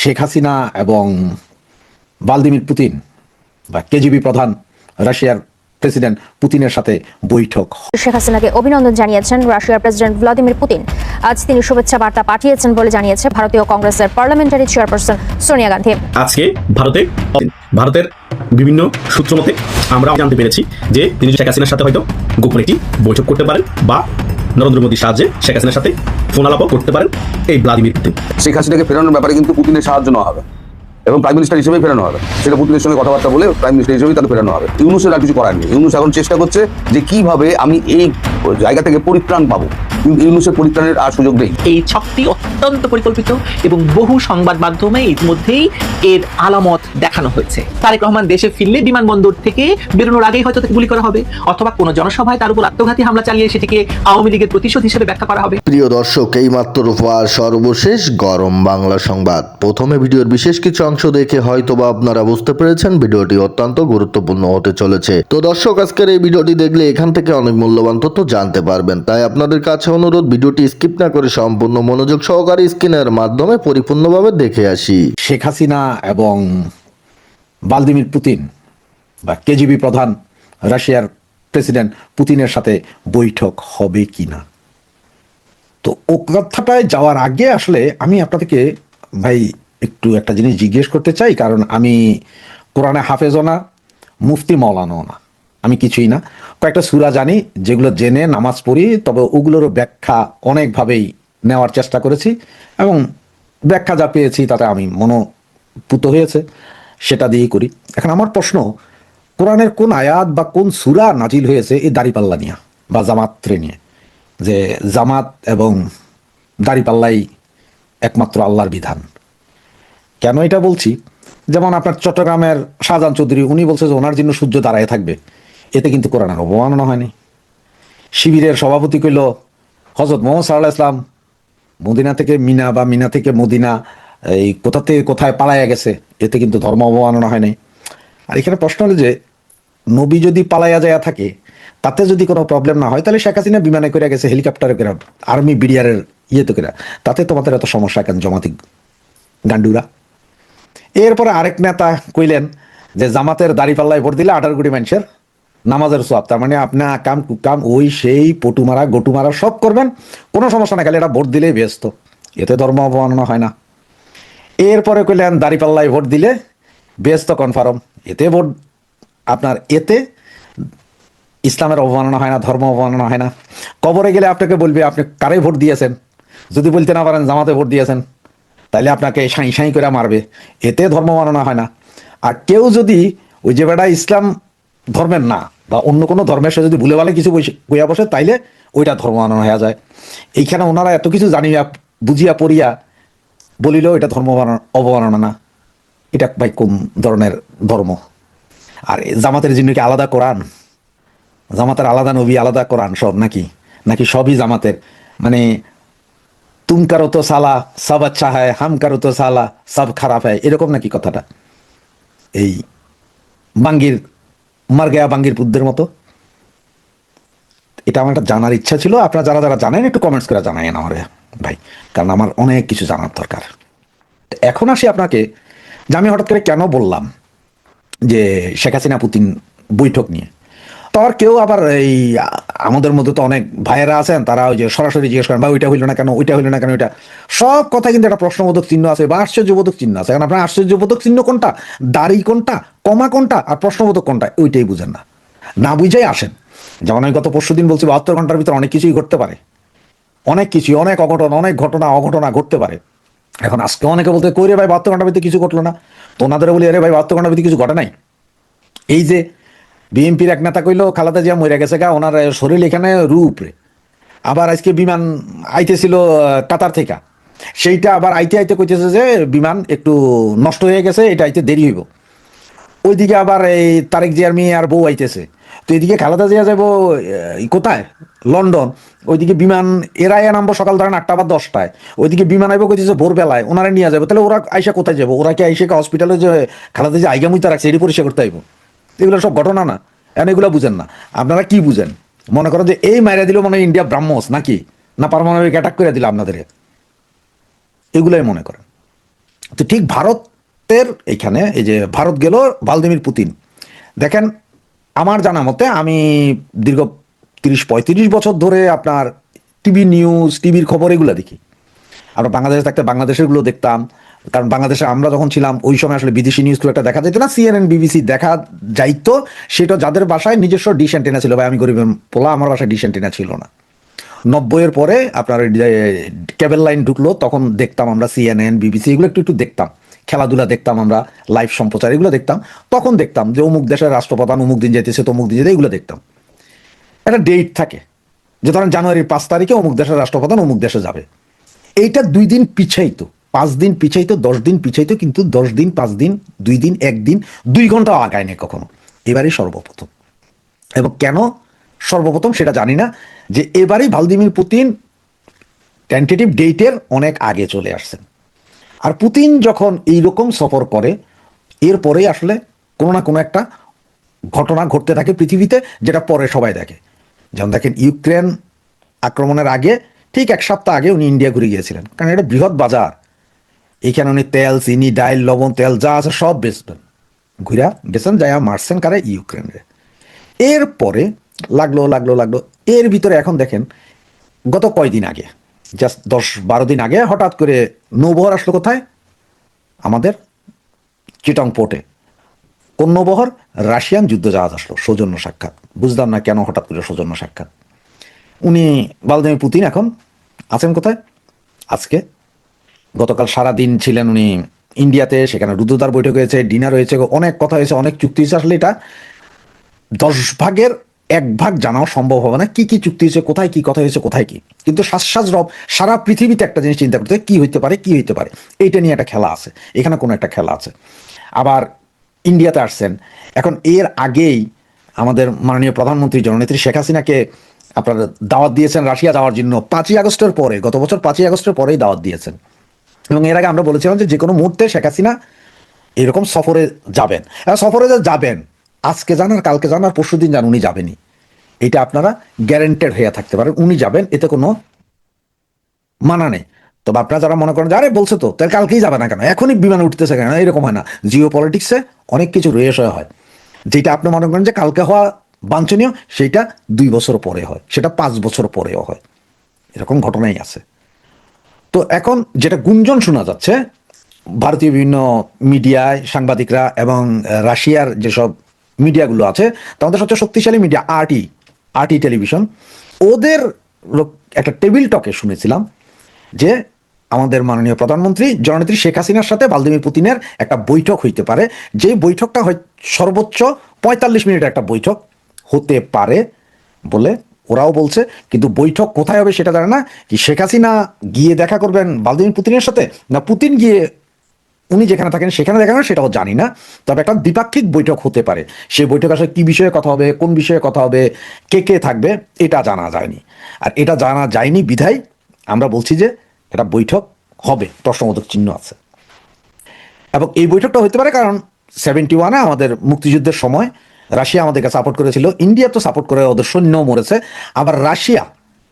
শেখ হাসিনা এবং Vladimir Putin বা KGB প্রধান রাশিয়ার প্রেসিডেন্ট পুতিনের সাথে বৈঠক শেখ হাসিনাকে অভিনন্দন জানিয়েছেন রাশিয়ার প্রেসিডেন্ট ভ্লাদিমির পুতিন। আজ তিনি শুভেচ্ছা বার্তা পাঠিয়েছেন বলে জানিয়েছে ভারতীয় কংগ্রেসের পার্লামেন্টারি চেয়ারপারসন সোনিয়া গান্ধী। আজকে ভারতে ভারতের বিভিন্ন সূত্র মতে আমরা জানতে পেরেছি যে তিনি শেখ হাসিনার সাথে হয়তো গোপনে একটি বৈঠক করতে পারেন বা নরেন্দ্র মোদীর সাহায্যে শেখ হাসিনার সাথে ফোন আলাপও করতে পারেন এই ভ্লাদিমির পুতিন। শেখ হাসিনাকে ফেরানোর ব্যাপারে কিন্তু পুতিনের সাহায্য নেওয়া হবে। এবং প্রাইম মিনিস্টার হিসেবে ফেরানো হবে। সেটা পুতিনের সঙ্গে কথাবার্তা বলে প্রাইম মিনিস্টার হিসেবেই তাকে ফেরানো হবে। ইউনুসের আর কিছু করার নেই। ইউনুস এখন চেষ্টা করছে যে কীভাবে আমি এই জায়গা থেকে পরিত্রাণ পাবো। কিন্তু ইউনুসের পরিত্রাণের আর সুযোগ নেই। এই ছকটি অত্যন্ত পরিকল্পিত এবং বহু সংবাদ মাধ্যমে ইতিমধ্যেই এর আলামত দেখানো হয়েছে। তারেক রহমান দেশে ফিরলে বিমানবন্দর থেকে বেরোনোর আগেই হয়তো তাকে গুলি করা হবে অথবা কোনো জনসভায় তার উপর আত্মঘাতী হামলা চালিয়ে সেটিকে আওয়ামী লীগের প্রতিশোধ হিসেবে ব্যাখ্যা করা হবে। প্রিয় দর্শক এই মাত্র সর্বশেষ গরম বাংলা সংবাদ। প্রথমে ভিডিওর বিশেষ কিছু অংশ দেখে হয়তোবা আপনারা বুঝতে পেরেছেন ভিডিওটি অত্যন্ত গুরুত্বপূর্ণ হতে চলেছে। তো দর্শক, আজকের এই ভিডিওটি দেখলে এখান থেকে অনেক মূল্যবান তথ্য জানতে পারবেন। তাই আপনাদের কাছে অনুরোধ, ভিডিওটি স্কিপ না করে সম্পূর্ণ মনোযোগ সহকারে স্ক্রিনের মাধ্যমে পরিপূর্ণভাবে দেখে আসি। শেখ হাসিনা এবং ভালদিমির পুতিন বা কেজিবি প্রধান রাশিয়ার প্রেসিডেন্ট পুতিনের সাথে বৈঠক হবে কি না তো ও কথাটায় যাওয়ার আগে আসলে আমি আপনাদেরকে ভাই একটু একটা জিনিস জিজ্ঞেস করতে চাই, কারণ আমি কোরআনে হাফেজও না, মুফতি মৌলানো না, আমি কিছুই না। কয়েকটা সুরা জানি, যেগুলো জেনে নামাজ পড়ি, তবে ওগুলোরও ব্যাখ্যা অনেকভাবেই নেওয়ার চেষ্টা করেছি এবং ব্যাখ্যা যা পেয়েছি তাতে আমি মনোপুত হয়েছে, সেটা দিয়েই করি। এখন আমার প্রশ্ন, কোরআনের কোন আয়াত বা কোন সুরা নাজিল হয়েছে এই দাড়িপাল্লা নিয়ে বা জামাত্রে নিয়ে? যে জামাত এবং দাড়িপাল্লাই একমাত্র আল্লাহর বিধান। কেন এটা বলছি? যেমন আপনার চট্টগ্রামের শাহজাহান চৌধুরী, উনি বলছে যে ওনার জন্য সূর্য দাঁড়ায় থাকবে। এতে কিন্তু কোরআনের অবমাননা হয়নি। শিবিরের সভাপতি কইল হজরত মোহাম্মদ সাল্লাহ ইসলাম মদিনা থেকে মিনা বা মিনা থেকে মদিনা, এই কোথা থেকে কোথায় পালাইয়া গেছে, এতে কিন্তু ধর্ম অবমাননা হয় নাই আর এখানে প্রশ্ন হলো যে, নবী যদি পালাইয়া যায় থাকে, তাতে যদি কোনো প্রবলেম না হয়, তাহলে শেখ হাসিনা বিমানে করে গেছে, হেলিকপ্টারে করে আর্মি বিডিআরের ইয়েতে করে তাতে তোমাদের এত সমস্যা কেন জমাতি, গান্ডুরা? এরপরে আরেক নেতা কইলেন যে জামাতের দাড়ি পাল্লায় ভোট দিলে আঠারো কোটি মানুষের নামাজের সব তার মানে আপনি কাম কাম ওই সেই পটু মারা, গটু মারা সব করবেন, কোনো সমস্যা না খালি এটা ভোট দিলেই ব্যস্ত। এতে ধর্ম অবমাননা হয় না। এরপরে কইলেন দাড়ি পাল্লায় ভোট দিলে ব্যস্ত কনফার্ম এতে ভোট আপনার এতে ইসলামের অবমাননা হয় না, ধর্ম অবমাননা হয় না। কবরে গেলে আপনাকে বলবে, আপনি কারে ভোট দিয়েছেন? যদি বলতে না পারেন জামাতে ভোট দিয়েছেন। তাহলে আপনাকে সাঁই সাঁই করে মারবে। এতে ধর্ম মাননা হয় না। আর কেউ যদি ওই যে বেটা ইসলাম ধর্মের না, বা অন্য কোনো ধর্মের সাথে যদি ভুলে ভালে কিছু বইয়া বসে, তাইলে ওইটা ধর্ম মানানো হয়ে যায়। এইখানে ওনারা এত কিছু জানিয়া, বুঝিয়া পড়িয়া বলিলেও এটা ধর্ম মানা- অবমাননা না। এটা ভাই কোন ধরনের ধর্ম? আর জামাতের জন্য কি আলাদা কোরআন? জামাতের আলাদা নবী, আলাদা কোরআন সব নাকি? নাকি সবই জামাতের? মানে তুম কারও তো সালা, সব আচ্ছা হয়, হাম কারও তো সালা, সব খারাপ হয়। এরকম নাকি কথাটা? এই বাঙ্গির, মার গেয়া বাঙ্গির বুদ্ধের মতো। এটা আমার একটা জানার ইচ্ছা ছিল। আপনারা যারা যারা জানেন, একটু কমেন্টস করে জানাইন আমার, ভাই। কারণ আমার অনেক কিছু জানার দরকার। এখন আসি আপনাকে, যে আমি হঠাৎ করে কেন বললাম যে শেখ হাসিনা পুতিন বৈঠক নিয়ে? তো আর কেউ আবার এই, আমাদের মধ্যে তো অনেক ভাইয়েরা আছেন, তারা ওই যে সরাসরি জিজ্ঞেস করেন বা ওইটা হইল না কেন? ওইটা হইল না কেন? ওইটা? সব কথা কিন্তু একটা প্রশ্নবোধক চিহ্ন আছে, বা আশ্চর্যবোধক চিহ্ন আছে। কারণ আপনার আশ্চর্যবোধক চিহ্ন কোনটা? দাড়ি কোনটা? কমা কোনটা? আর প্রশ্নবোধক কোনটা? ওইটাই বুঝেন না। না বুঝেই আসেন। যেমন আমি গত পরশু দিন বলছি, বাহাত্তর ঘণ্টার ভিতরে অনেক কিছুই ঘটতে পারে। অনেক কিছুই, অনেক অঘটন, অনেক ঘটনা, অঘটনা ঘটতে পারে। এখন আজকে অনেকে বলতে, কই রে ভাই, বাহাত্তর ঘণ্টার ভিতরে কিছু ঘটলো না? তো ওনাদের বলি, আরে ভাই, বাহাত্তর ঘণ্টার ভিতরে কিছু ঘটে নাই? এই যে বিএনপির এক নেতা কইলো, খালাদা জিয়া মরে গেছে গা, ওনার শরীর এখানে রূপ রে। আবার আজকে বিমান আইতেছিল কাতার থেকে। সেইটা আবার আইতে আইতে কইতেছে যে, বিমান একটু নষ্ট হয়ে গেছে, এটা আইতে দেরি হইব। ওইদিকে আবার এই তারেক জিয়ার মেয়ে আর বউ আইতেছে। তো এদিকে খালাদা জিয়া যাব কোথায়? লন্ডন। ওইদিকে বিমান এরাই নামবো সকাল ধরেন আটটা বা দশটায়। ওইদিকে বিমান আইবো কইতেছে ভোরবেলায়, ওনারা নিয়ে যাবে। তাহলে ওরা আইসা কোথায় যাব? ওরা কি আইসা হসপিটালে যে খালাদা যে আইগা মুইতা রাখছে এটি পরিষ্কার করতে আইবো? এগুলো সব ঘটনা না। এখন এগুলো বুঝেন না। আপনারা কি বুঝেন? মনে করেন যে এই মাইরা দিল মনে ইন্ডিয়া ব্রাহ্মস নাকি? না পারমাণবিক অ্যাটাক করে দিল আপনাদের? এগুলাই মনে করেন। তো ঠিক ভারতের এখানে এই যে ভারত গেল ভ্লাদিমির পুতিন। দেখেন, আমার জানা মতে আমি দীর্ঘ তিরিশ, পঁয়ত্রিশ বছর ধরে আপনার টিভি নিউজ, টিভির খবর এগুলো দেখি। আমরা বাংলাদেশে থাকতে বাংলাদেশেরগুলো দেখতাম। কারণ বাংলাদেশে আমরা যখন ছিলাম, ওই সময় আসলে বিদেশি নিউজ খুব একটা দেখা যেত না সিএনএন বিবিসি দেখা যাইতো। সেটা যাদের বাসায় নিজস্ব ডিশ অ্যান্টেনা ছিল, ভাই, আমি গরিব, পোলা, আমার বাসায় ডিশ অ্যান্টেনা ছিল না। নব্বইয়ের পরে আপনার কেবল লাইন ঢুকলো, তখন দেখতাম আমরা সিএনএন বিবিসি এগুলো একটু একটু দেখতাম। খেলাধুলা দেখতাম আমরা লাইভ সম্প্রচার, এগুলো দেখতাম। তখন দেখতাম যে অমুক দেশের রাষ্ট্রপ্রধান অমুক দিন যেতেছে তমুক দিন যেতে এগুলো দেখতাম। একটা ডেট থাকে, যে ধরেন জানুয়ারির পাঁচ তারিখে অমুক দেশের রাষ্ট্রপ্রধান অমুক দেশে যাবে। এইটা দুই দিন পিছাইতো। পাঁচ দিন পিছাইতো, দশ দিন পিছাইতো, কিন্তু দশ দিন, পাঁচ দিন, দুই দিন একদিন দুই ঘন্টাও আগায় নেই কখনো। এবারই সর্বপ্রথম। এবং কেন সর্বপ্রথম সেটা জানি না, যে এবারই ভ্লাদিমির পুতিন টেন্টেটিভ ডেটের অনেক আগে চলে আসছেন। আর পুতিন যখন এইরকম সফর করে, এরপরেই আসলে কোনো না কোনো একটা ঘটনা ঘটতে থাকে পৃথিবীতে, যেটা পরে সবাই দেখে। যেমন দেখেন, ইউক্রেন আক্রমণের আগে ঠিক এক সপ্তাহ আগে উনি ইন্ডিয়া ঘুরে গিয়েছিলেন। কারণ এটা বৃহৎ বাজার। এখানে উনি তেল, চিনি, ডাইল, লবণ, তেল, যা আছে সব বেচবেন। ঘুরা গেছেন যাইয়া মারছেন কারে ইউক্রেনে এরপরে লাগল লাগল লাগল। এর ভিতরে এখন দেখেন, গত কয়দিন আগে, জাস্ট দশ বারো দিন আগে হঠাৎ করে নৌবহর আসলো কোথায়? আমাদের চিটং পোর্টে। কোন নৌবহর? রাশিয়ান যুদ্ধজাহাজ আসলো, সৌজন্য সাক্ষাৎ। বুঝলাম না কেন হঠাৎ করে সৌজন্য সাক্ষাৎ। উনি ভ্লাদিমির পুতিন এখন, আছেন কোথায়? আজকে গতকাল সারা দিন ছিলেন উনি ইন্ডিয়াতে, সেখানে রুদ্রদার বৈঠক হয়েছে ডিনার হয়েছে, অনেক কথা হয়েছে, অনেক চুক্তি হয়েছে। আসলে এটা দশ ভাগের এক ভাগ জানাও সম্ভব হবে না। কি কি চুক্তি হয়েছে, কোথায় কি কথা হয়েছে, কোথায় কি। কিন্তু শ্বাস রব, সারা পৃথিবীতে একটা জিনিস চিন্তা করতে কি হইতে পারে, কি হইতে পারে। এইটা নিয়ে একটা খেলা আছে। এখানে কোনো একটা খেলা আছে। আবার ইন্ডিয়াতে আসছেন। এখন এর আগেই আমাদের মাননীয় প্রধানমন্ত্রী জননেত্রী শেখ হাসিনাকে আপনার দাওয়াত দিয়েছেন রাশিয়া যাওয়ার জন্য। পাঁচই আগস্টের পরে, গত বছর পাঁচই আগস্টের পরেই দাওয়াত দিয়েছেন। এবং এর আগে আমরা বলেছিলাম যে যে কোনো মুহূর্তে শেখ হাসিনা এরকম সফরে যাবেন। আর সফরে যে যাবেন, আজকে যান আর কালকে যান আর পরশু দিন যান, উনি যাবেনই। এটা আপনারা গ্যারেন্টেড হয়ে থাকতে পারেন, উনি যাবেন, এতে কোনো মানা নেই। তবে আপনারা যারা মনে করেন আরে, বলছে তো, তাহলে কালকেই যাবে না কেন? এখনই বিমান উঠতেছে কেন? এরকম হয় না। জিও পলিটিক্সে অনেক কিছু রয়েছে হয়। যেটা আপনি মনে করেন যে কালকে হওয়া বাঞ্ছনীয়, সেটা দুই বছর পরে হয়, সেটা পাঁচ বছর পরেও হয়। এরকম ঘটনাই আছে। তো এখন যেটা গুঞ্জন শোনা যাচ্ছে, ভারতীয় বিভিন্ন মিডিয়ায় সাংবাদিকরা এবং রাশিয়ার যেসব মিডিয়াগুলো আছে, তাদের সবচেয়ে শক্তিশালী মিডিয়া আরটি আরটি টেলিভিশন। ওদের একটা টেবিল টকে শুনেছিলাম যে আমাদের মাননীয় প্রধানমন্ত্রী জননেত্রী শেখ হাসিনার সাথে ভ্লাদিমির পুতিনের একটা বৈঠক হইতে পারে। যে বৈঠকটা হয় সর্বোচ্চ পঁয়তাল্লিশ মিনিটের একটা বৈঠক হতে পারে বলে ওরাও বলছে, কিন্তু বৈঠক কোথায় হবে সেটা জানে না। কি শেখ হাসিনা গিয়ে দেখা করবেন ভ্লাদিমির পুতিনের সাথে, না পুতিন গিয়ে উনি যেখানে থাকেন সেখানে দেখা না সেটাও জানি না। তবে একটা দ্বিপাক্ষিক বৈঠক হতে পারে। সেই বৈঠক আসলে কি বিষয়ে কথা হবে, কোন বিষয়ে কথা হবে, কে কে থাকবে, এটা জানা যায়নি। আর এটা জানা যায়নি বিধায় আমরা বলছি যে এটা বৈঠক হবে, প্রশ্নবোধক চিহ্ন আছে। এবং এই বৈঠকটা হতে পারে কারণ সেভেন্টি ওয়ানে আমাদের মুক্তিযুদ্ধের সময় রাশিয়া আমাদেরকে সাপোর্ট করেছিল। ইন্ডিয়া তো সাপোর্ট করে, ওদের সৈন্য মরেছে। আবার রাশিয়া,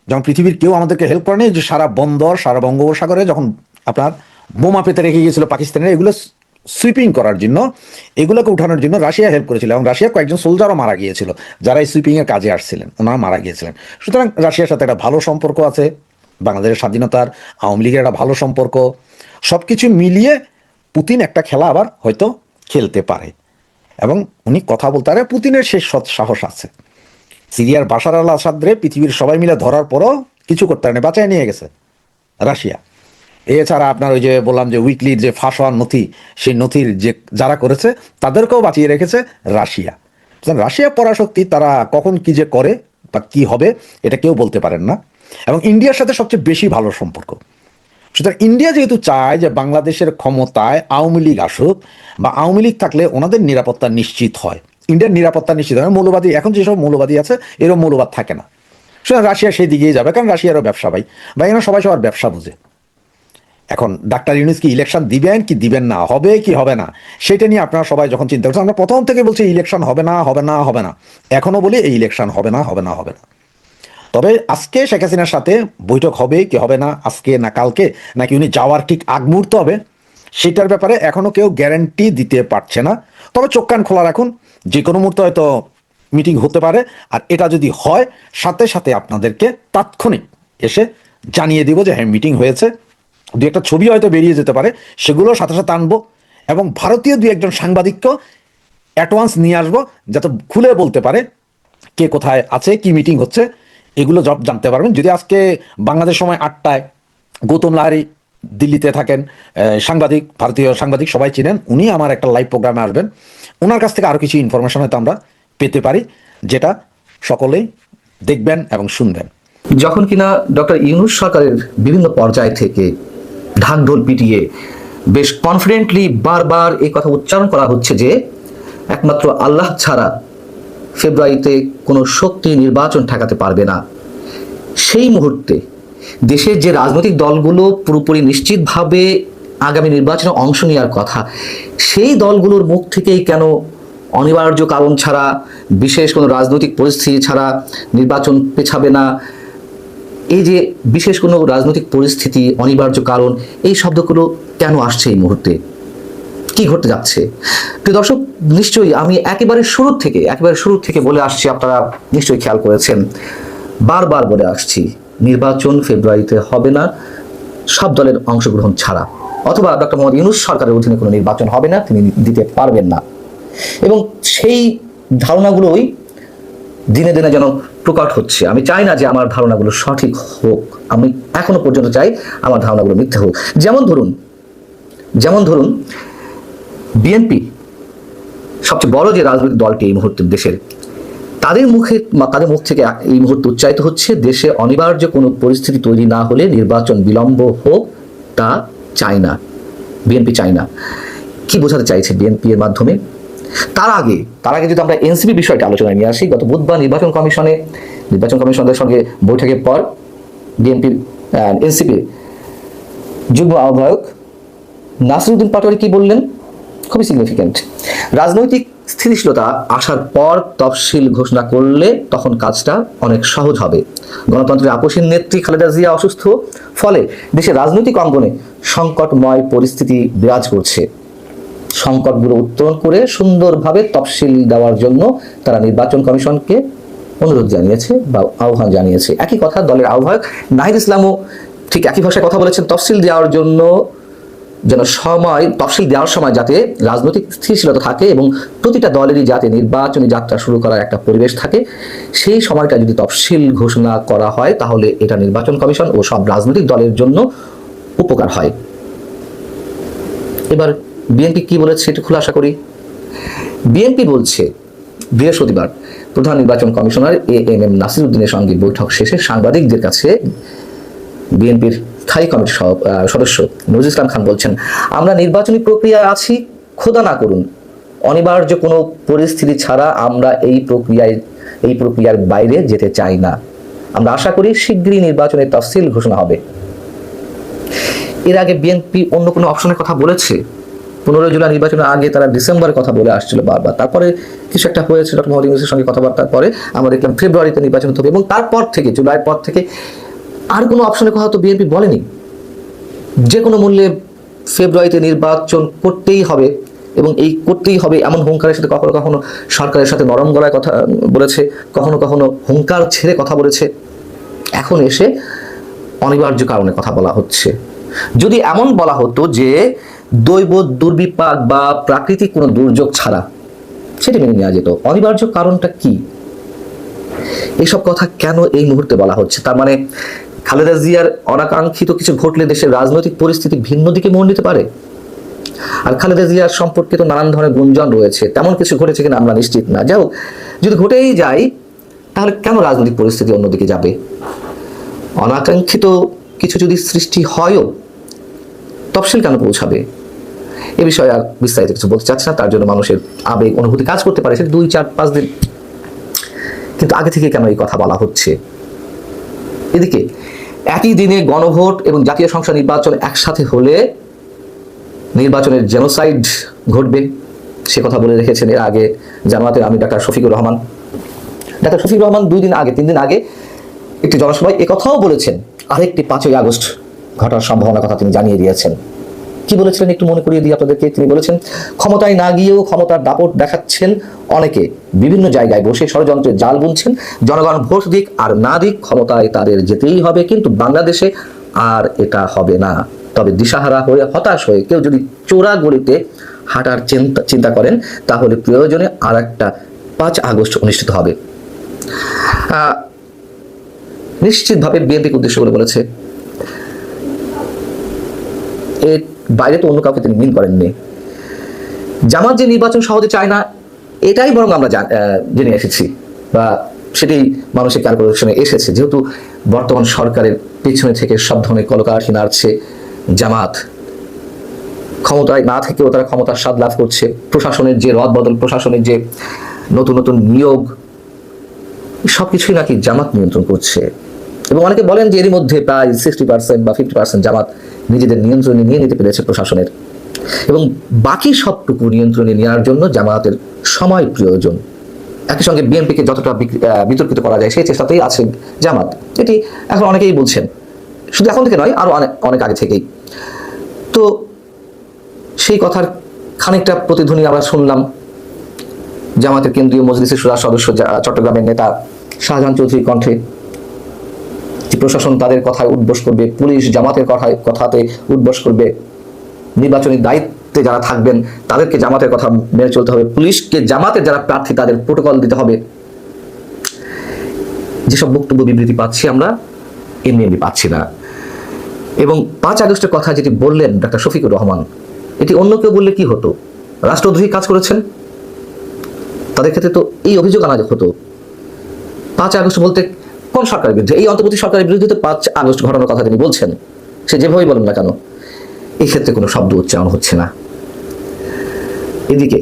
যখন পৃথিবীর কেউ আমাদেরকে হেল্প করেনি যে সারা বন্দর, সারা বঙ্গোপসাগরে যখন আপনার বোমা পেতে রেখে গিয়েছিল পাকিস্তানের, এগুলো সুইপিং করার জন্য, এগুলোকে উঠানোর জন্য রাশিয়া হেল্প করেছিল। এবং রাশিয়ার কয়েকজন সোলজারও মারা গিয়েছিল, যারা এই সুইপিংয়ের কাজে আসছিলেন, ওনারা মারা গিয়েছিলেন। সুতরাং রাশিয়ার সাথে একটা ভালো সম্পর্ক আছে, বাংলাদেশের স্বাধীনতার আওয়ামী লীগের একটা ভালো সম্পর্ক সব কিছু মিলিয়ে পুতিন একটা খেলা আবার হয়তো খেলতে পারে। এবং উনি কথা বলতে পারে পুতিনের শেষ সাহস আছে। সিরিয়ার বাশার আল আসাদরে পৃথিবীর সবাই মিলে ধরার পরও কিছু করতে পারেনি, বাঁচায় নিয়ে গেছে রাশিয়া। এছাড়া আপনার ওই যে বললাম যে উইকলির যে ফাঁস হওয়ার নথি, সেই নথির যে যারা করেছে, তাদেরকেও বাঁচিয়ে রেখেছে রাশিয়া। রাশিয়া পরাশক্তি তারা কখন কি যে করে বা কি হবে, এটা কেউ বলতে পারেন না। এবং ইন্ডিয়ার সাথে সবচেয়ে বেশি ভালো সম্পর্ক। সুতরাং ইন্ডিয়া যেহেতু চায় যে বাংলাদেশের ক্ষমতায় আওয়ামী লীগ আসুক বা আওয়ামী লীগ থাকলে ওনাদের নিরাপত্তা নিশ্চিত হয়। ইন্ডিয়ার নিরাপত্তা নিশ্চিত হয়। মৌলবাদী এখন যেসব মৌলবাদী আছে এরকম মৌলবাদ থাকে না। সুতরাং রাশিয়া সেই দিকেই যাবে, কারণ রাশিয়ারও ব্যবসা ভাই। বা এরা সবাই সবার ব্যবসা বুঝে। এখন ডাক্তার ইউনুস কি ইলেকশন দিবেন, কি দিবেন না, হবে কি হবে না, সেটা নিয়ে আপনারা সবাই যখন চিন্তা করছেন, আমরা প্রথম থেকে বলছি ইলেকশন হবে না হবে না হবে না। এখনও বলি এই ইলেকশন হবে না হবে না হবে না। তবে আজকে শেখ হাসিনার সাথে বৈঠক হবে কি হবে না, আজকে না কালকে, নাকি উনি যাওয়ার ঠিক আগ মুহূর্ত হবে, সেটার ব্যাপারে এখনও কেউ গ্যারান্টি দিতে পারছে না। তবে চোখ কান খোলা রাখুন, যে কোনো মুহূর্তে হয়তো মিটিং হতে পারে, আর এটা যদি হয়, সাথে সাথে আপনাদেরকে তাৎক্ষণিক এসে জানিয়ে দিব যে হ্যাঁ মিটিং হয়েছে। দু একটা ছবি হয়তো বেরিয়ে যেতে পারে, সেগুলো সাথে সাথে আনব, এবং ভারতীয় দু একজন সাংবাদিককেও অ্যাডভান্স নিয়ে আসব, যাতে খুলে বলতে পারে কে কোথায় আছে, কি মিটিং হচ্ছে এগুলো জব জানতে পারবেন। যদি আজকে বাংলাদেশ সময় আটটায় গৌতম লাহারি দিল্লিতে থাকেন সাংবাদিক, ভারতীয় সাংবাদিক সবাই চিনেন, উনি আমার একটা লাইভ প্রোগ্রামে আসবেন। ওনার কাছ থেকে আরও কিছু ইনফরমেশন হয়তো আমরা পেতে পারি, যেটা সকলেই দেখবেন এবং শুনবেন। যখন কিনা ডক্টর ইউনুস সরকারের বিভিন্ন পর্যায় থেকে ঢাকঢোল পিটিয়ে বেশ কনফিডেন্টলি বারবার এই কথা উচ্চারণ করা হচ্ছে যে, একমাত্র আল্লাহ ছাড়া ফেব্রুয়ারিতে কোনো শক্তি নির্বাচন ঠেকাতে পারবে না। সেই মুহূর্তে দেশের যে রাজনৈতিক দলগুলো পুরোপুরি নিশ্চিতভাবে আগামী নির্বাচনে অংশ নেওয়ার কথা, সেই দলগুলোর মুখ থেকেই কেন অনিবার্য কারণ ছাড়া, বিশেষ কোনো রাজনৈতিক পরিস্থিতি ছাড়া নির্বাচন পেছাবে না? এই যে বিশেষ কোনো রাজনৈতিক পরিস্থিতি, অনিবার্য কারণ, এই শব্দগুলো কেন আসছে এই মুহূর্তে? কি ঘটতে যাচ্ছে? প্রিয় দর্শক, নিশ্চয়ই আমি একেবারে শুরু থেকে, একেবারে শুরু থেকে বলে আসছি, আপনারা নিশ্চয়ই খেয়াল করেছেন। বারবার বলে আসছি, নির্বাচন ফেব্রুয়ারিতে হবে না, সব দলের অংশগ্রহণ ছাড়া। অথবা ডক্টর মোহাম্মদ ইউনুস সরকারের অধীনে কোনো নির্বাচন হবে না, তিনি দিতে পারবেন না। এবং সেই ধারণাগুলোই দিনে দিনে যেন প্রকট হচ্ছে। আমি চাই না যে আমার ধারণাগুলো সঠিক হোক। আমি এখনও পর্যন্ত চাই আমার ধারণাগুলো মিথ্যে হোক। যেমন ধরুন যেমন ধরুন বিএনপি সবচেয়ে বড় যে রাজনৈতিক দলটি এই মুহূর্তে দেশের, তাদের মুখে তাদের মুখ থেকে এই মুহূর্তে উচ্চারিত হচ্ছে, দেশে অনিবার্য কোনো পরিস্থিতি তৈরি না হলে নির্বাচন বিলম্ব হোক তা চায় না, বিএনপি চায় না। কি বোঝাতে চাইছে বিএনপি এর মাধ্যমে? তার আগে তার আগে যদি আমরা এনসিপি বিষয়টা আলোচনায় নিয়ে আসি, গত বুধবার নির্বাচন কমিশনে, নির্বাচন কমিশনের সঙ্গে বৈঠকের পর বিএনপি এনসিপি যুগ্ম আহ্বায়ক নাসিরুদ্দিন পাটোয়ারি কি বললেন? খুবই সিগনিফিক্যান্ট রাজনৈতিক স্থিতিশীলতা আসার পর তফসিল ঘোষণা করলে তখন কাজটা অনেক সহজ হবে। গণতন্ত্রের আপসীন নেত্রী খালেদা জিয়া অসুস্থ, ফলে দেশের রাজনৈতিক অঙ্গনে সংকটময় পরিস্থিতি বিরাজ করছে। সংকটগুলো উত্তরণ করে সুন্দরভাবে তফসিল দেওয়ার জন্য তারা নির্বাচন কমিশনকে অনুরোধ জানিয়েছে বা আহ্বান জানিয়েছে। একই কথা দলের আহ্বায়ক নাহিদ ইসলামও ঠিক একই ভাষায় কথা বলেছেন, তফসিল দেওয়ার জন্য যেন সময়, তফসিল দেওয়ার সময় যাতে রাজনৈতিক স্থিতিশীলতা থাকে এবং প্রতিটা দলেরই যাতে নির্বাচনী যাত্রা শুরু করার একটা পরিবেশ থাকে। সেই সময়টা যদি তফসিল ঘোষণা করা হয়, তাহলে এটা নির্বাচন কমিশন ও সব রাজনৈতিক দলের জন্য উপকার হয়। এবার বিএনপি কি বলেছে সেটা খুলাসা করি। বিএনপি বলছে, বৃহস্পতিবার প্রধান নির্বাচন কমিশনার এ এম এম নাসিরুদ্দিনের সঙ্গে বৈঠক শেষে সাংবাদিকদের কাছে বিএনপির স্থায়ী কমিটির সদস্য নজরুল ইসলাম খান বলছেন, আমরা নির্বাচনী প্রক্রিয়ায় আছি খোদা না করুন। অনিবার্য কোনো পরিস্থিতি ছাড়া আমরা এই প্রক্রিয়ায়, এই প্রক্রিয়ার বাইরে যেতে চাই না। আমরা আশা করি শীঘ্রই নির্বাচনের তফসিল ঘোষণা হবে। এর আগে বিএনপি অন্য কোনো অপশনের কথা বলেছে? পনেরোই জুলাই নির্বাচনের আগে তারা ডিসেম্বরের কথা বলে আসছিল বারবার। তারপরে কিছু একটা হয়েছে, ডক্টর মোহাম্মদ ইউনুসের সঙ্গে কথাবার্তার পরে আমরা দেখলাম ফেব্রুয়ারিতে নির্বাচন হবে এবং তারপর থেকে, জুলাইয়ের পর থেকে আর কোনো অপশনের কথা তো বিএনপি বলেনি। যে কোনো মূল্যে ফেব্রুয়ারিতে নির্বাচন করতেই হবে এবং এই করতেই হবে এমন হুঙ্কারের সাথে কখনো কখনো সরকারের সাথে নরম গলায় কথা বলেছে, কখনো কখনো হুঙ্কার ছেড়ে কথা বলেছে। এখন এসে অনিবার্য কারণে কথা বলা হচ্ছে। যদি এমন বলা হতো যে দৈব দুর্বিপাক বা প্রাকৃতিক কোনো দুর্যোগ ছাড়া, সেটা মেনে নেওয়া যেত। অনিবার্য কারণটা কি? এসব কথা কেন এই মুহূর্তে বলা হচ্ছে? তার মানে খালেদা জিয়ার অনাকাঙ্ক্ষিত কিছু ঘটলে দেশের রাজনৈতিক পরিস্থিতি ভিন্ন দিকে মোড় নিতে পারে। আর খালেদা জিয়ার সম্পর্কে তো নানান ধরনের গুঞ্জন রয়েছে। তেমন কিছু ঘটেছে কিনা আমরা নিশ্চিত না। যাই হোক, যদি ঘটেই যায়, তাহলে কেন রাজনৈতিক পরিস্থিতি অন্যদিকে যাবে? অনাকাঙ্ক্ষিত কিছু যদি সৃষ্টি হয়ও, তফসিল কেন পৌঁছাবে? এ বিষয়ে আর বিস্তারিত কিছু বলতে চাচ্ছি না। তার জন্য মানুষের আবেগ, অনুভূতি কাজ করতে পারে। সেটা দুই, চার, পাঁচ দিন। কিন্তু আগে থেকে কেন এই কথা বলা হচ্ছে? এদিকে একই দিনে গণভোট এবং জাতীয় সংসদ নির্বাচন একসাথে হলে নির্বাচনের জেনোসাইড ঘটবে। সে কথা বলে রেখেছেন এর আগে জামাতের আমি ডাক্তার শফিকুর রহমান। ডাক্তার শফিকুর রহমান দুই দিন আগে, তিন দিন আগে একটি জনসভায় কথাও বলেছেন, আরেকটি পাঁচই আগস্ট ঘটার সম্ভাবনার কথা তিনি জানিয়ে দিয়েছেন। কি বলেছিলেন একটু মনে করিয়ে দিই আপনাদেরকে, তিনি বলেছেন, ক্ষমতায় না গিয়েও ক্ষমতার দাপট দেখাচ্ছেন অনেকে। বিভিন্ন জায়গায় বসে ষড়যন্ত্রের জাল বুনছেন। জনগণ ভোট দিক আর না দিক, ক্ষমতায় তাদের যেতেই হবে, কিন্তু বাংলাদেশে আর এটা হবে না। তবে দিশাহারা হয়ে, হতাশ হয়ে কেউ যদি চোরা গলিতে হাঁটার চিন্তা চিন্তা করেন, তাহলে প্রয়োজনে আর একটা পাঁচ আগস্ট অনুষ্ঠিত হবে। নিশ্চিতভাবে বিএনপিকে উদ্দেশ্য করে বলেছে বাইরে তো অন্য কাউকে তিনি মিন করেননি। জামাত যে নির্বাচন সহজে চায় না, এটাই বরং আমরা জেনে এসেছি বা সেটাই মানুষের ক্যালকুলেশনে এসেছে। যেহেতু বর্তমান সরকারের পিছনে থেকে সব ধরনের কলকাঠি নাড়ছে জামাত। ক্ষমতায় না থেকেও তারা ক্ষমতার স্বাদ লাভ করছে। প্রশাসনের যে রদ বদল প্রশাসনের যে নতুন নতুন নিয়োগ, সবকিছুই নাকি জামাত নিয়ন্ত্রণ করছে। এবং অনেকে বলেন যে এরই মধ্যে প্রায় সিক্সটি পার্সেন্ট বা ফিফটি পার্সেন্ট জামাত নিজেদের নিয়ন্ত্রণে নিয়ে নিতে পেরেছে প্রশাসনের। এবং বাকি সবটুকু নিয়ন্ত্রণে নেওয়ার জন্য জামায়াতের সময় প্রয়োজন। একই সঙ্গে বিএনপিকে যতটা বিতর্কিত করা যায়, সেই চেষ্টাতেই আছে জামাত। এটি এখন অনেকেই বলছেন। শুধু এখন থেকে নয়, আরও অনেক অনেক আগে থেকেই। তো সেই কথার খানিকটা প্রতিধ্বনি আমরা শুনলাম। জামাতের কেন্দ্রীয় মজলিসের সুরা সদস্য চট্টগ্রামের নেতা শাহজাহান চৌধুরীর কণ্ঠে। যে প্রশাসন তাদের কথায় উদ্বোস করবে, পুলিশ জামাতের কথায় কথাতে উদ্বোস করবে, নির্বাচনী দায়িত্বে যারা থাকবেন, তাদেরকে জামাতের কথা মেনে চলতে হবে। পুলিশকে জামাতের যারা প্রার্থী, তাদের প্রোটোকল দিতে হবে। যেসব বক্তব্য বিবৃতি পাচ্ছি আমরা এমনি এমনি পাচ্ছি না। এবং পাঁচ আগস্টের কথা যেটি বললেন ডাক্তার শফিকুর রহমান, এটি অন্য কেউ বললে কি হতো? রাষ্ট্রদ্রোহী কাজ করেছেন? তাদের ক্ষেত্রে তো এই অভিযোগ আনা হতো। পাঁচ আগস্ট বলতে কোন সরকারের বিরুদ্ধে, এই অন্তর্বর্তী সরকারের বিরুদ্ধে তো পাঁচ আগস্ট ঘটনার কথা তিনি বলছেন। সে যেভাবেই বলেন না কেন, এই ক্ষেত্রে কোনো শব্দ উচ্চারণ হচ্ছে না। এদিকে,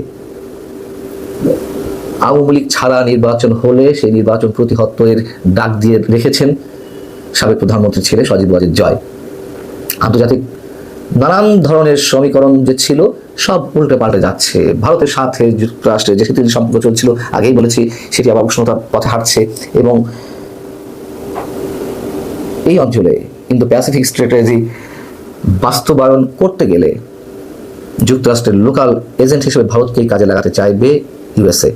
আওয়ামী লীগ ছাড়া নির্বাচন হলে সেই নির্বাচন প্রতিহতের ডাক দিয়ে রেখেছেন সাবেক প্রধানমন্ত্রী ছেলে সজীব ওয়াজিদ জয়। আন্তর্জাতিক নানান ধরনের সমীকরণ যে ছিল, সব উল্টে পাল্টে যাচ্ছে। ভারতের সাথে যুক্তরাষ্ট্রের যে শীতল সম্পর্ক চলছিল, আগেই বলেছি, সেটি আবার উষ্ণতার পথে হাঁটছে এবং এই অঞ্চলে ইন্দো প্যাসিফিক স্ট্র্যাটেজি বাস্তবায়ন করতে গেলে যুক্তরাষ্ট্রের লোকাল এজেন্ট হিসেবে ভারতকেই কাজে লাগাতে চাইবে ইউএসএ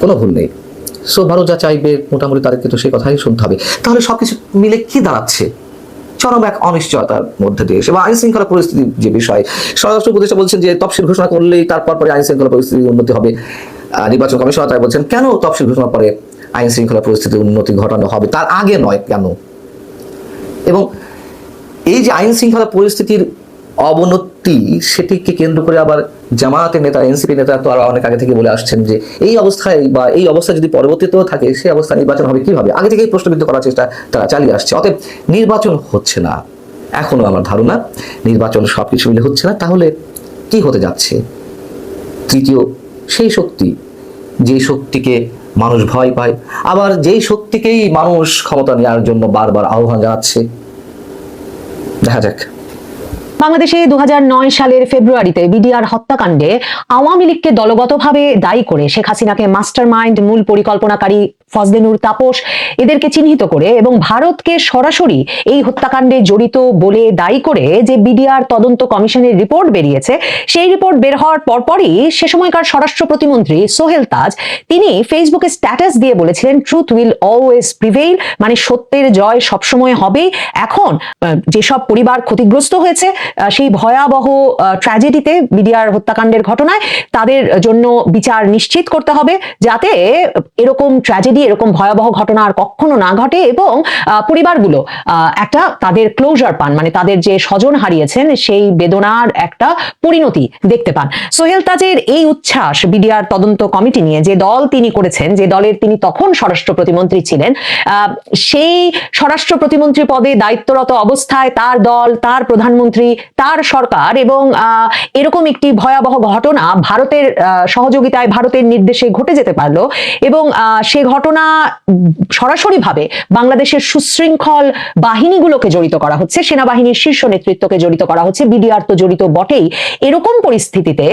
কোনো ভুল নেই। সো ভারত যা চাইবে, মোটামুটি তাদেরকে তো সেই কথাই শুনতে হবে। তাহলে সব কিছু মিলে কি দাঁড়াচ্ছে? চরম এক অনিশ্চয়তার মধ্যে দিয়ে এসে বা আইন শৃঙ্খলা পরিস্থিতির যে বিষয়, স্বরাষ্ট্র উপদেষ্টা বলছেন যে তফসিল ঘোষণা করলেই তারপর পরে আইন শৃঙ্খলা পরিস্থিতির উন্নতি হবে। নির্বাচন কমিশনার তাই বলছেন, কেন তফসিল ঘোষণা পরে আইন শৃঙ্খলা পরিস্থিতির উন্নতি ঘটানো হবে। তার আগে নয় কেন? এবং এই যে আইন শৃঙ্খলা পরিস্থিতির অবনতি, সেটিকে কেন্দ্র করে আবার জামায়াতের নেতা এনসিপি নেতা তো আরও অনেক আগে থেকে বলে আসছেন যে এই অবস্থায় বা এই অবস্থা যদি পরবর্তীতেও থাকে সেই অবস্থা নির্বাচন হবে কীভাবে? আগে থেকেই প্রশ্নবিদ্ধ করার চেষ্টা তারা চালিয়ে আসছে। অতএব নির্বাচন হচ্ছে না। এখনও আমার ধারণা, নির্বাচন সবকিছু মিলে হচ্ছে না। তাহলে কি হতে যাচ্ছে? তৃতীয়, সেই শক্তি, যে শক্তিকে মানুষ ভয় পায়। আবার যেই শক্তিকেই মানুষ ক্ষমতা নেওয়ার জন্য বারবার আহ্বান জানাচ্ছে। দেখা যাক। বাংলাদেশে দু হাজার নয় সালের ফেব্রুয়ারিতে বিডিআর হত্যাকাণ্ডে আওয়ামী লীগকে দলগতভাবে দায়ী করে শেখ হাসিনাকে মাস্টার মাইন্ড মূল পরিকল্পনাকারী ফজলেনুর তাপস এদেরকে চিহ্নিত করে এবং ভারতকে সরাসরি এই হত্যাকাণ্ডে জড়িত বলে দায়ী করে যে বিডিআর তদন্ত কমিশনের রিপোর্ট বেরিয়েছে, সেই রিপোর্ট বের হওয়ার পরপরই সে সময়কার স্বরাষ্ট্র প্রতিমন্ত্রী সোহেল তাজ তিনি ফেসবুকে স্ট্যাটাস দিয়ে বলেছিলেন ট্রুথ উইল অলওয়েজ প্রিভেইল মানে সত্যের জয় সবসময় হবে। এখন যেসব পরিবার ক্ষতিগ্রস্ত হয়েছে সেই ভয়াবহ ট্র্যাজেডিতে বিডিআর হত্যাকাণ্ডের ঘটনায় তাদের জন্য বিচার নিশ্চিত করতে হবে যাতে এরকম ট্র্যাজেডি এরকম ভয়াবহ ঘটনা আর কখনো না ঘটে এবং পরিবারগুলো একটা তাদের ক্লোজার পান মানে তাদের যে স্বজন হারিয়েছেন সেই বেদনার একটা পরিণতি দেখতে পান। সোহেল তাজের এই উচ্ছ্বাস বিডিআর তদন্ত কমিটি নিয়ে যে দল তিনি করেছেন, যে দলের তিনি তখন স্বরাষ্ট্র প্রতিমন্ত্রী ছিলেন সেই স্বরাষ্ট্র প্রতিমন্ত্রী পদে দায়িত্বরত অবস্থায় তার দল, তার প্রধানমন্ত্রী তার সরকার এবং এরকম একটি ভয়াবহ ঘটনা ভারতের সহযোগিতায় ভারতের নির্দেশে ঘটে যেতে পারল এবং সে ঘটনা সরাসরিভাবে বাংলাদেশের সুশৃঙ্খল বাহিনীগুলোকে জড়িত করা হচ্ছে, সেনাবাহিনীর শীর্ষ নেতৃত্বকে জড়িত করা হচ্ছে, বিডিআর তো জড়িত বটেই। এরকম পরিস্থিতিতে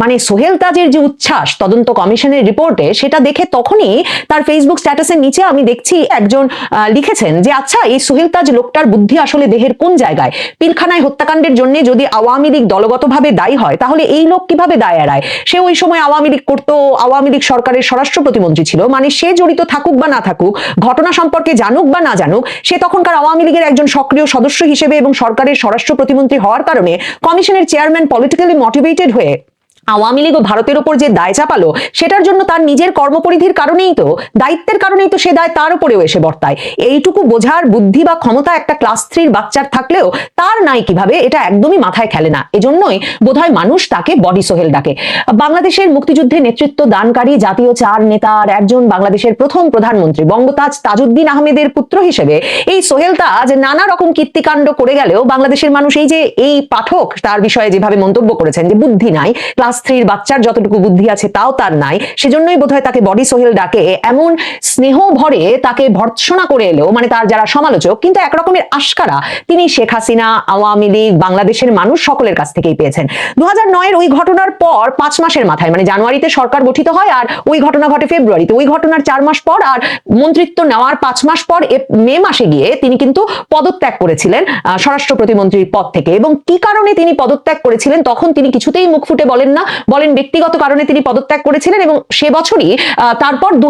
মানে সোহেল তাজের যে উচ্ছ্বাস তদন্ত কমিশনের রিপোর্টে, সেটা দেখে তখনই তার ফেসবুক স্ট্যাটাসের নিচে আমি দেখছি একজন লিখেছেন যে আচ্ছা এই সোহেল তাজ লোকটার বুদ্ধি আসলে দেহের কোন জায়গায়? পিলখানায় হত্যাকাণ্ডের জন্য যদি আওয়ামী লীগ দলগতভাবে দায়ী হয়, তাহলে এই লোক কীভাবে দায় এড়ায়? সে ওই সময় আওয়ামী লীগ করতো, আওয়ামী লীগ সরকারের স্বরাষ্ট্র প্রতিমন্ত্রী ছিল। মানে সে জড়িত থাকুক বা না থাকুক, ঘটনা সম্পর্কে জানুক বা না জানুক, সে তখনকার আওয়ামী লীগের একজন সক্রিয় সদস্য হিসেবে এবং সরকারের স্বরাষ্ট্র প্রতিমন্ত্রী হওয়ার কারণে কমিশনের চেয়ারম্যান পলিটিক্যালি মোটিভেটেড হয়ে আওয়ামী লীগ ও ভারতের ওপর যে দায় চাপালো, সেটার জন্য তার নিজের কর্মপরিধির কারণেই তো, দায়িত্বের কারণেই তো সে দায় তার উপরেও এসে বর্তায়। এইটুকু বোঝার বুদ্ধি বা ক্ষমতা একটা ক্লাস থ্রির বাচ্চার থাকলেও তার নাই কীভাবে, এটা একদমই মাথায় খেলে না। এজন্যই বোধহয় মানুষ তাকে বডি সোহেল ডাকে। বাংলাদেশের মুক্তিযুদ্ধে নেতৃত্ব দানকারী জাতীয় চার নেতার একজন বাংলাদেশের প্রথম প্রধানমন্ত্রী বঙ্গতাজ তাজউদ্দিন আহমেদের পুত্র হিসেবে এই সোহেল তাজ নানা রকম কীর্তিকাণ্ড করে গেলেও বাংলাদেশের মানুষ এই যে এই পাঠক, তার বিষয়ে যেভাবে মন্তব্য করেছেন যে বুদ্ধি নাই, ক্লাস থ্রির বাচ্চার যতটুকু বুদ্ধি আছে তাও তার নাই। সেজন্যই বোধহয় তাকে বডি সোহেল ডাকে। এমন স্নেহ ভরে তাকে ভর্ৎসনা করে এলেও মানে তার যারা সমালোচক, কিন্তু একরকমের আশকারা, তিনি শেখ হাসিনা, আওয়ামী লীগ, বাংলাদেশের মানুষ সকলের কাছ থেকেই পেয়েছেন। দু হাজার ওই ঘটনার পর পাঁচ মাসের মাথায় মানে জানুয়ারিতে সরকার গঠিত হয় আর ওই ঘটনা ঘটে ফেব্রুয়ারিতে। ওই ঘটনার চার মাস পর আর মন্ত্রিত্ব নেওয়ার পাঁচ মাস পর মে মাসে গিয়ে তিনি কিন্তু পদত্যাগ করেছিলেন স্বরাষ্ট্র প্রতিমন্ত্রীর পদ থেকে। এবং কি কারণে তিনি পদত্যাগ করেছিলেন, তখন তিনি কিছুতেই মুখ ফুটে বলেন না। বলেন ব্যক্তিগত কারণে তিনি পদত্যাগ করেছিলেন এবং সে বছরই তারপর দু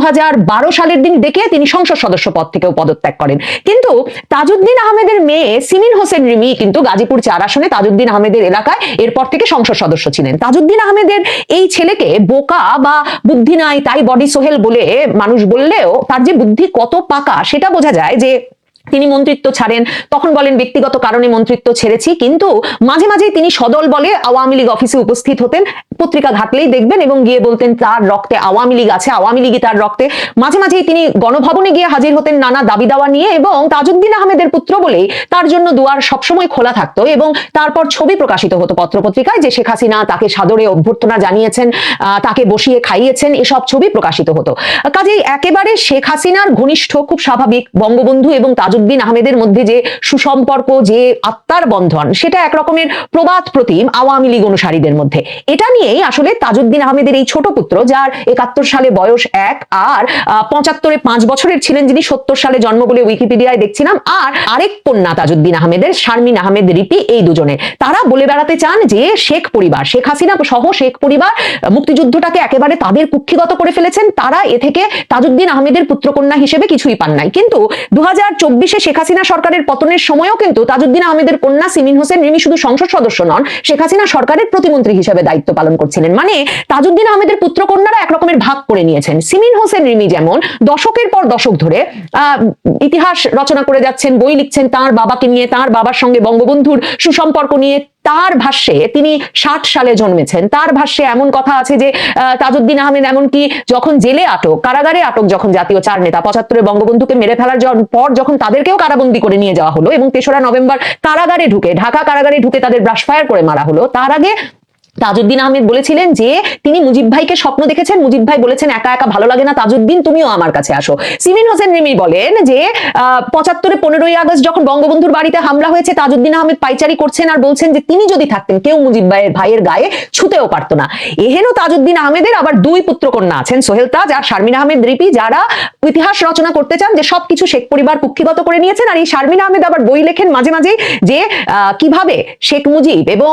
সালের দিন ডেকে তিনি সংসদ সদস্য পদ থেকেও পদত্যাগ করেন। কিন্তু তাজউদ্দিন আহমেদের মেয়ে সিমিন হোসেন রিমি কিন্তু গাজীপুর চার আসনে তাজউদ্দিন আহমেদের এলাকায় এরপর থেকে সংসদ সদস্য ছিলেন। তাজউদ্দিন আহমেদের এই ছেলেকে বোকা বা বুদ্ধি নাই তাই বডি সোহেল বলে মানুষ বললেও তার যে বুদ্ধি কত পাকা সেটা বোঝা যায় যে তিনি মন্ত্রিত্ব ছাড়েন, তখন বলেন ব্যক্তিগত কারণে মন্ত্রিত্ব ছেড়েছি, কিন্তু মাঝে মাঝে তিনি সদল বলে আওয়ামী লীগ অফিসে উপস্থিত হতেন। পত্রিকা ঘাটলেই দেখবেন এবং গিয়ে বলতেন, তার রক্তে আওয়ামী লীগ আছে, আওয়ামী লীগই তার রক্তে। মাঝে মাঝেই তিনি গণভবনে গিয়ে হাজির হতেন নানা দাবি দাওয়া নিয়ে এবং তাজউদ্দিন আহমেদের পুত্র বলেই তার জন্য দুয়ার সবসময় খোলা থাকতো এবং তারপর ছবি প্রকাশিত হতো পত্রপত্রিকায় যে শেখ হাসিনা তাকে সাদরে অভ্যর্থনা জানিয়েছেন তাকে বসিয়ে খাইয়েছেন, এসব ছবি প্রকাশিত হতো। কাজেই একেবারে শেখ হাসিনার ঘনিষ্ঠ, খুব স্বাভাবিক বঙ্গবন্ধু এবং তাজউদ্দিন আহমেদের মধ্যে যে সুসম্পর্ক, যে আত্মার বন্ধন, সেটা একরকমের প্রবাদ প্রতিম আওয়ামী লীগ অনুসারীদের মধ্যে। এটা নিয়েই আসলে তাজউদ্দিন আহমেদের এই ছোট পুত্র, যার একাত্তর সালে বয়স এক, আর পঁচাত্তরে পাঁচ বছরের ছিলেন যিনি সত্তর সালে জন্ম বলে উইকিপিডিয়ায় দেখছিলাম, আর আরেক কন্যা তাজউদ্দিন আহমেদের, শারমিন আহমেদ রিপি, এই দুজনে। তারা বলে বেড়াতে চান যে শেখ পরিবার, শেখ হাসিনা সহ শেখ পরিবার মুক্তিযুদ্ধটাকে একেবারে তাদের কুক্ষিগত করে ফেলেছেন, তারা এ থেকে তাজউদ্দিন আহমেদের পুত্রকন্যা হিসেবে কিছুই পান নাই। কিন্তু দু হাজার চব্বিশ চব্বিশে শেখ হাসিনা সরকারের পতনের সময়ও কিন্তু তাজউদ্দিন আহমেদের কন্যা সিমিন হোসেন, যিনি শুধু সংসদ সদস্য নন, শেখ হাসিনা সরকারের প্রতিমন্ত্রী হিসেবে দায়িত্ব পালন করছিলেন। মানে তাজউদ্দিন আহমেদের পুত্র কন্যারা একরকমের ভাগ করে নিয়েছেন। সিমিন হোসেন, রিমি যেমন, দশকের পর দশক ধরে ইতিহাস রচনা করে যাচ্ছেন, বই লিখছেন তার বাবাকে নিয়ে, তার বাবার সঙ্গে বঙ্গবন্ধুর সুসম্পর্ক নিয়ে। তার ভাষ্যে তিনি ষাট সালে জন্মেছেন। তার ভাষ্যে এমন কথা আছে যে তাজউদ্দিন আহমেদ এমনকি যখন জেলে আটক, কারাগারে আটক যখন জাতীয় চার নেতা পঁচাত্তরে বঙ্গবন্ধুকে মেরে ফেলার পর যখন তাদেরকেও কারাবন্দী করে নিয়ে যাওয়া হলো এবং তেসরা নভেম্বর কারাগারে ঢুকে, ঢাকা কারাগারে ঢুকে তাদের ব্রাশফায়ার করে মারা হলো, তার আগে তাজউদ্দিন আহমেদ বলেছিলেন যে, তিনি মুজিব ভাইকে স্বপ্ন দেখেছেন। মুজিব ভাই বলেছেন, একা একা ভালো লাগে না। তাজউদ্দিন, তুমিও আমার কাছে আসো। সিমিন হোসেন রিমি বলেন যে পঁচাত্তরে পনেরোই আগস্ট যখন বঙ্গবন্ধুর বাড়িতে হামলা হয়েছে, তাজউদ্দিন আহমেদ পাইচারি করছেন আর বলছেন যে, তিনি যদি থাকতেন, কেউ মুজিব ভাইয়ের ভাইয়ের গায়ে ছুতেও পারতো না। এহেন তাজউদ্দিন আহমেদের আবার দুই পুত্রকন্যা আছেন, সোহেল তাজ আর শারমিন আহমেদ রিপি, যারা ইতিহাস রচনা করতে চান যে, সবকিছু শেখ পরিবার কুক্ষিগত করে নিয়েছেন। আর এই শারমিন আহমেদ আবার বই লেখেন মাঝে মাঝে যে কীভাবে শেখ মুজিব এবং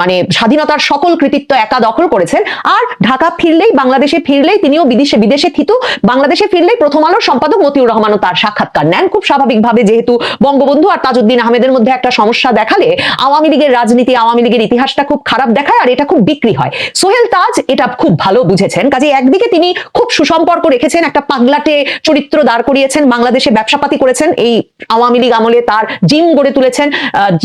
মানে স্বাধীনতার সকল কৃতিত্ব একা দখল করেছেন। আর ঢাকা ফিরলেই, বাংলাদেশে ফিরলেই তিনিও বিদেশে বিদেশে থিতু। বাংলাদেশে ফিরলেই প্রথম আলোর সম্পাদক মতিউর রহমানও তার সাক্ষাৎকার নেন। খুব স্বাভাবিকভাবে যেহেতু বঙ্গবন্ধু আর তাজউদ্দিন আহমেদের মধ্যে একটা সমস্যা দেখালে আওয়ামী লীগের রাজনীতি, আওয়ামী লীগের ইতিহাসটা খুব খারাপ দেখায় আর এটা খুব বিক্রি হয়। সোহেল তাজ এটা খুব ভালো বুঝেছেন। কাজে একদিকে তিনি খুব সুসম্পর্ক রেখেছেন, একটা পাগলাটে চরিত্র দাঁড় করিয়েছেন, বাংলাদেশে ব্যবসাপাতি করেছেন, এই আওয়ামী লীগ আমলে তার জিম গড়ে তুলেছেন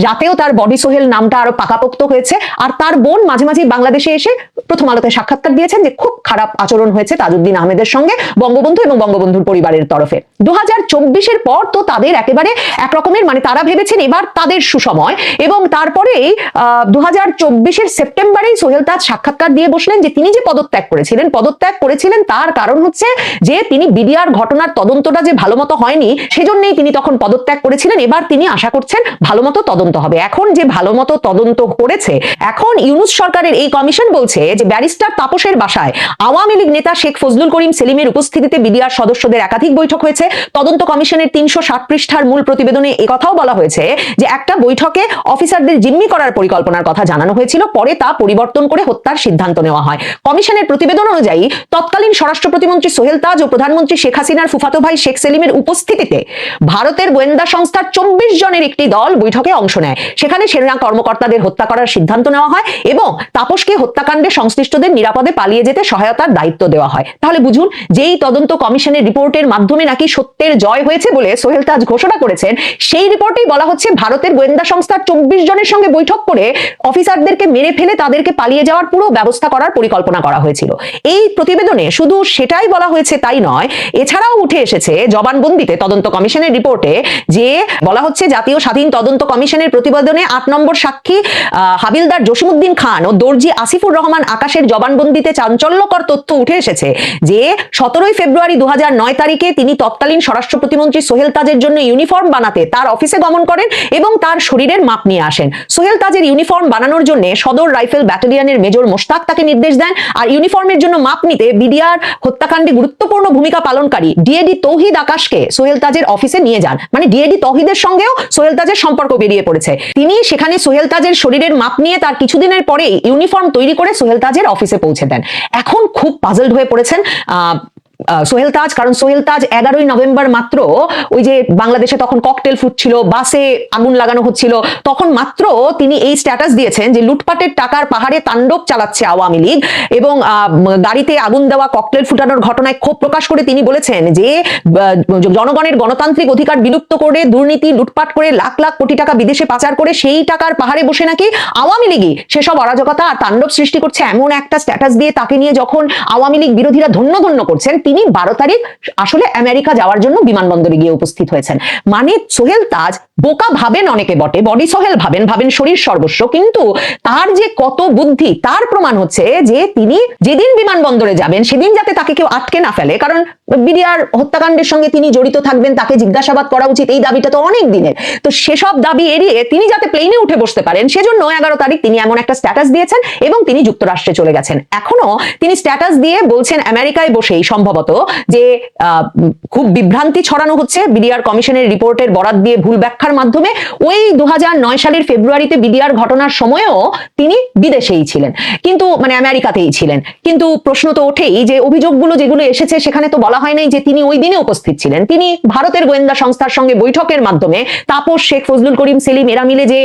যাতেও তার বডি সোহেল নামটা আরও পাকাপোক্ত হয়েছে। আর তার বোন মাঝে মাঝে মাঝে বাংলাদেশে এসে প্রথম আলোতে সাক্ষাৎকার দিয়েছেন যে খুব খারাপ আচরণ হয়েছে তাজউদ্দিন আহমেদের সঙ্গে বঙ্গবন্ধু এবং বঙ্গবন্ধুর পরিবারের তরফে। দু হাজার পর তো তাদের একেবারে একরকমের মানে তারা ভেবেছেন এবার তাদের সুসময় এবং তারপরে দু হাজার চব্বিশের সেপ্টেম্বরেই সোহেল তাজ সাক্ষাৎকার দিয়ে বসলেন যে তিনি যে পদত্যাগ করেছিলেন পদত্যাগ করেছিলেন তার কারণ হচ্ছে যে তিনি বিডিআর ঘটনার তদন্তটা যে ভালো মতো হয়নি সেজন্যই তিনি তখন পদত্যাগ করেছিলেন। এবার তিনি আশা করছেন ভালো মতো তদন্ত হবে। এখন যে ভালো মতো তদন্ত করেছে, এখন ইউনুস সরকার সরকারের এই কমিশন বলছে যে ব্যারিস্টার তাপসের বাসায় আওয়ামী লীগ নেতা শেখ ফজলুল করিম সেলিমের উপস্থিতিতে বিডিআর সদস্যদের একাধিক বৈঠক হয়েছে। তদন্ত কমিশনের তিনশো ষাট পৃষ্ঠার মূল প্রতিবেদনে একথাও বলা হয়েছে যে একটা বৈঠকে অফিসারদের জিম্মি করার পরিকল্পনার কথা জানানো হয়েছিল, পরে তা পরিবর্তন করে হত্যার সিদ্ধান্ত নেওয়া হয়। কমিশনের প্রতিবেদন অনুযায়ী তৎকালীন স্বরাষ্ট্র প্রতিমন্ত্রী সোহেল তাজ ও প্রধানমন্ত্রী শেখ হাসিনার ফুফাতো ভাই শেখ সেলিমের উপস্থিতিতে ভারতের গোয়েন্দা সংস্থার চব্বিশ জনের একটি দল বৈঠকে অংশ নেয়। সেখানে সেনা কর্মকর্তাদের হত্যা করার সিদ্ধান্ত নেওয়া হয় এবং তাপসকে হত্যাকাণ্ডে সংশ্লিষ্টদের নিরাপদে পালিয়ে যেতে সহায়তার দায়িত্ব দেওয়া হয়। তাহলে বুঝুন, যেই তদন্ত কমিশনের রিপোর্টের মাধ্যমে নাকি সত্যের জয় হয়েছে বলে সোহেল তাজ ঘোষণা করেছেন, সেই রিপোর্টেই বলা হচ্ছে ভারতের গোয়েন্দা সংস্থার চব্বিশ জনের সঙ্গে বৈঠক করে অফিসারদেরকে মেরে ফেলে তাদেরকে পালিয়ে যাওয়ার পুরো ব্যবস্থা করার পরিকল্পনা করা হয়েছিল। এই প্রতিবেদনে শুধু সেটাই বলা হয়েছে তাই নয়, এছাড়াও উঠে এসেছে জবানবন্দিতে তদন্ত কমিশনের রিপোর্টে যে বলা হচ্ছে জাতীয় স্বাধীন তদন্ত কমিশনের প্রতিবেদনে আট নম্বর সাক্ষী হাবিলদার জসিমুদ্দিন খান ও দর্জি আসিফুর রহমান আকাশের জবানবন্দিতে চাঞ্চল্যকর তথ্য উঠে এসেছে যে, সতেরোই ফেব্রুয়ারি দু তারিখে তিনি তৎকালীন স্বরাষ্ট্র প্রতিমন্ত্রী সোহেল তাজের জন্য ইউনিফর্ম বানাতে তার অফিসে গমন করেন এবং তার শরীরের মাপ নিয়ে আসেন। সোহেল তাজের ইউনিফর্ম বানানোর জন্য সদর রাইফেল ব্যাটালিয়নের মেজর মোশতাক তাকে নির্দেশ দেন আর ইউনিফর্মের জন্য মাপ নিতে বিডিআর হত্যাকাণ্ডে গুরুত্বপূর্ণ ভূমিকা পালনকারী ডিএডি তৌহিদ আকাশকে সোহেল তাজের অফিসে নিয়ে যান। মানে ডিএডি তৌহিদের সঙ্গেও সোহেল তাজের সম্পর্ক বেরিয়ে পড়েছে। তিনি সেখানে সোহেল তাজের শরীরের মাপ নিয়ে তার কিছুদিনের পরেই ইউনিফর্ম তৈরি করে সোহেল তাজের অফিসে পৌঁছে দেন। এখন খুব পাজলড হয়ে পড়েছেন সোহেল তাজ, কারণ সোহেল তাজ এগারোই নভেম্বর মাত্র ওই যে বাংলাদেশে তখন ককটেল ফুটছিল, বাসে আগুন লাগানো হচ্ছিল, তখন মাত্র তিনি এই স্ট্যাটাস দিয়েছেন যে লুটপাটের টাকার পাহাড়ে তাণ্ডব চালাচ্ছে আওয়ামী লীগ এবং গাড়িতে আগুন দেওয়া ককটেল ফুটানোর ঘটনায় ক্ষোভ প্রকাশ করে তিনি বলেছেন যে জনগণের গণতান্ত্রিক অধিকার বিলুপ্ত করে, দুর্নীতি, লুটপাট করে লাখ লাখ কোটি টাকা বিদেশে পাচার করে সেই টাকার পাহাড়ে বসে নাকি আওয়ামী লীগই সেসব অরাজকতা আর তাণ্ডব সৃষ্টি করছে এমন একটা স্ট্যাটাস দিয়ে তাকে নিয়ে যখন আওয়ামী লীগ বিরোধীরা ধন্য ধন্য করছেন তিনি বারো তারিখ আসলে আমেরিকা যাওয়ার জন্য বিমানবন্দরে গিয়ে উপস্থিত হয়েছেন। মানে সোহেল তাজ বোকা ভাবেন অনেকে বটে, বডি সোহেল ভাবেন ভাবেন শরীর সর্বস্ব, কিন্তু তার যে কত বুদ্ধি, তার প্রমাণ হচ্ছে যে তিনি যেদিন বিমানবন্দরে যাবেন, সেদিন যাতে তাকে কেউ আটকে না ফেলে। কারণ বিডিআর হত্যাকাণ্ডের সঙ্গে তিনি জড়িত থাকবেন, তাকে জিজ্ঞাসাবাদ করা উচিত, এই দাবিটা তো অনেক দিনের। তো সেসব দাবি এড়িয়ে তিনি যাতে প্লেনে উঠে বসতে পারেন, সেজন্য এগারো তারিখ তিনি এমন একটা স্ট্যাটাস দিয়েছেন এবং তিনি যুক্তরাষ্ট্রে চলে গেছেন। এখনও তিনি স্ট্যাটাস দিয়ে বলছেন, আমেরিকায় বসেই সম্ভবত যে খুব বিভ্রান্তি ছড়ানো হচ্ছে বিডিআর কমিশনের রিপোর্টের বরাত দিয়ে ভুল ব্যাখ্যার মাধ্যমে। ওই দু সালের ফেব্রুয়ারিতে বিডিআর ঘটনার সময়েও তিনি বিদেশেই ছিলেন। কিন্তু মানে আমেরিকাতেই ছিলেন। কিন্তু প্রশ্ন তো ওঠেই যে, অভিযোগগুলো যেগুলো এসেছে সেখানে তো বলা হয় নাই যে, তিনি ওই দিনে উপস্থিত ছিলেন। তিনি ভারতের গোয়েন্দা সংস্থার সঙ্গে বৈঠকের মাধ্যমে তাপস, শেখ, ফজলুল করিম, সেলিম, এরা মিলে যে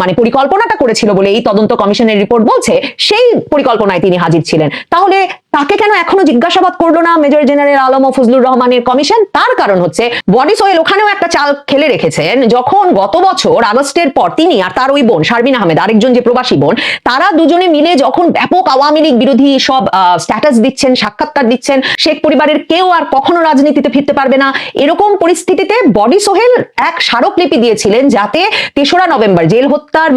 মানে পরিকল্পনাটা করেছিল বলে এই তদন্ত কমিশনের রিপোর্ট বলছে, সেই পরিকল্পনায় তিনি হাজির ছিলেন। তাহলে তাকে কেন এখনও জিজ্ঞাসাবাদ করল না মেজর জেনারেল আলম ও ফজলুর রহমানের কমিশন? তার কারণ হচ্ছে, বডি সোহেল ওখানেও একটা চাল খেলে রেখেছেন, যখন গত বছর আগস্টের পর তিনি আর তার ওই বোন শারমিন আহমেদ, আরেকজন যে প্রবাসী বোন, তারা দুজনে মিলে যখন ব্যাপক আওয়ামী লীগ বিরোধী সব স্ট্যাটাস দিচ্ছেন, সাক্ষাৎকার দিচ্ছেন, শেখ পরিবারের কেউ আর কখনো রাজনীতিতে ফিরতে পারবে না। এরকম পরিস্থিতিতে বডি সোহেল এক স্মারকলিপি দিয়েছিলেন যাতে তেসরা নভেম্বর জেল হত্যার